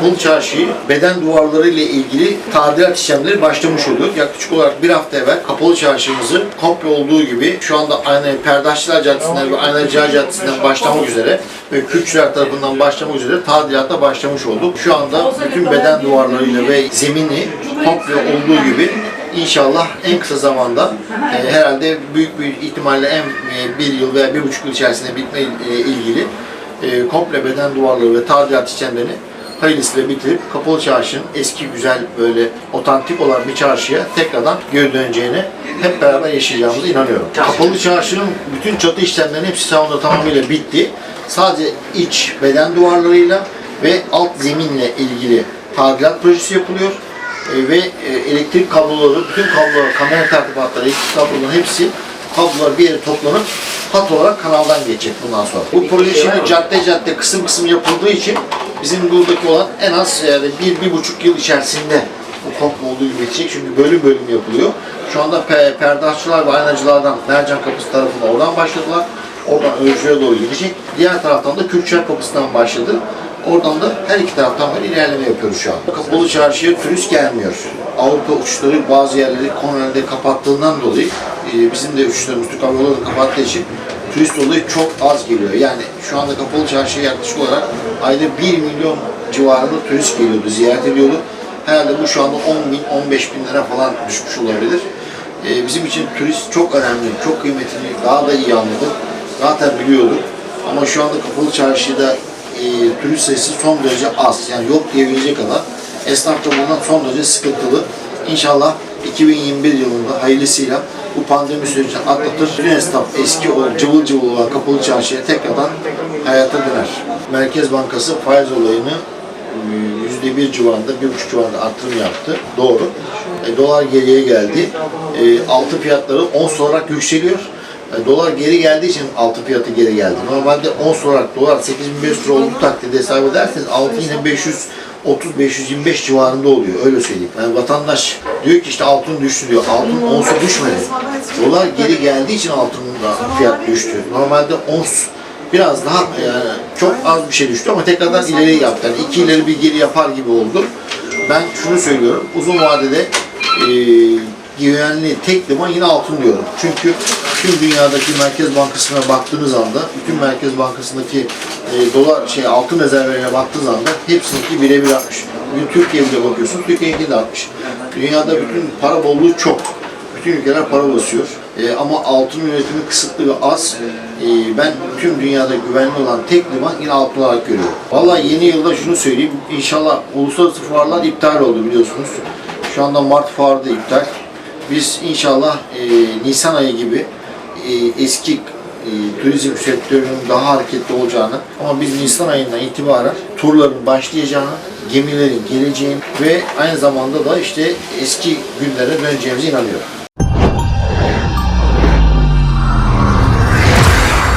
Kapalı çarşıyı beden duvarları ile ilgili tadilat işlemleri başlamış oluyor. Yaklaşık olarak bir hafta evvel kapalı çarşımızı komple olduğu gibi şu anda aynı Perdaşçılar Caddesi'nden ve Aynacılar Caddesi'nden başlamak üzere ve Kürtçüler tarafından başlamak üzere tadilata başlamış olduk. Şu anda bütün beden duvarlarıyla ve zemini komple olduğu gibi İnşallah en kısa zamanda e, herhalde büyük bir ihtimalle en e, bir yıl veya bir buçuk yıl içerisinde bitme e, ilgili e, komple beden duvarları ve tadilat işlemlerini hayırlısıyla bitirip Kapalı Çarşı'nın eski güzel böyle otantik olan bir çarşıya tekrardan geri döneceğine hep beraber yaşayacağımıza inanıyorum. Kapalı Çarşı'nın bütün çatı işlemlerinin hepsi anda tamamıyla bitti. Sadece iç beden duvarlarıyla ve alt zeminle ilgili tadilat projesi yapılıyor. E, ve e, elektrik kabloları, bütün kablolar, kamera tertibatları, elektrik kabloların hepsi kablolar bir yere toplanıp hat olarak kanaldan geçecek bundan sonra. Bu proje şimdi cadde cadde kısım kısım yapıldığı için bizim buradaki olan en az yani bir, bir buçuk yıl içerisinde bu komple olduğu gibi. Çünkü bölüm bölüm yapılıyor. Şu anda pe perdahçılar ve aynacılardan Mercan Kapısı tarafına oradan başladılar. Oradan Özcü'ye doğru gidecek. Diğer taraftan da Kürtçer Kapısı'ndan başladı. Oradan da her iki taraftan böyle ilerleme yapıyoruz şu an. Kapalı çarşıya turist gelmiyor. Avrupa uçuşları bazı yerleri Konya'da kapattığından dolayı e, bizim de uçuşlarımız Türk Hava Yolları kapattığı için turist olayı çok az geliyor. Yani şu anda kapalı çarşıya yaklaşık olarak ayda 1 milyon civarında turist geliyordu, ziyaret ediyordu. Herhalde bu şu anda 10 bin, 15 bin lira falan düşmüş olabilir. E, bizim için turist çok önemli, çok kıymetli, daha da iyi anladık. Zaten biliyorduk. Ama şu anda kapalı çarşıda e, turist sayısı son derece az. Yani yok diyebilecek kadar. Esnaf da bundan son derece sıkıntılı. İnşallah 2021 yılında hayırlısıyla bu pandemi sürecini atlatır. Bütün esnaf eski o cıvıl cıvıl olan kapalı çarşıya tekrardan hayata döner. Merkez Bankası faiz olayını yüzde bir civarında, bir buçuk civarında artırım yaptı. Doğru. E, dolar geriye geldi. E, altın fiyatları ons olarak yükseliyor. E, dolar geri geldiği için altın fiyatı geri geldi. Normalde ons olarak dolar 8500 lira olduğu takdirde hesap ederseniz altın yine 530-525 civarında oluyor. Öyle söyleyeyim. Yani vatandaş diyor ki işte altın düştü diyor. Altın onsu düşmedi. Dolar geri geldiği için altının da fiyat düştü. Normalde ons biraz daha yani çok az bir şey düştü ama tekrardan ileri yaptı. Yani iki ileri bir geri yapar gibi oldu. Ben şunu söylüyorum. Uzun vadede e, güvenli tek liman yine altın diyorum. Çünkü tüm dünyadaki Merkez Bankası'na baktığınız anda, bütün Merkez Bankası'ndaki e, dolar şey altın rezervlerine baktığınız anda hepsininki birebir artmış. Bugün Türkiye'ye bile bakıyorsunuz, Türkiye'ninki de artmış. Dünyada bütün para bolluğu çok. Bütün ülkeler para basıyor. E, ama altın üretimi kısıtlı ve az. E, ben tüm dünyada güvenli olan tek liman yine altın olarak görüyorum. Vallahi yeni yılda şunu söyleyeyim. İnşallah uluslararası fuarlar iptal oldu biliyorsunuz. Şu anda Mart fuarı da iptal. Biz inşallah e, Nisan ayı gibi e, eski e, turizm sektörünün daha hareketli olacağını ama biz Nisan ayından itibaren turların başlayacağını, gemilerin geleceğini ve aynı zamanda da işte eski günlere döneceğimize inanıyorum.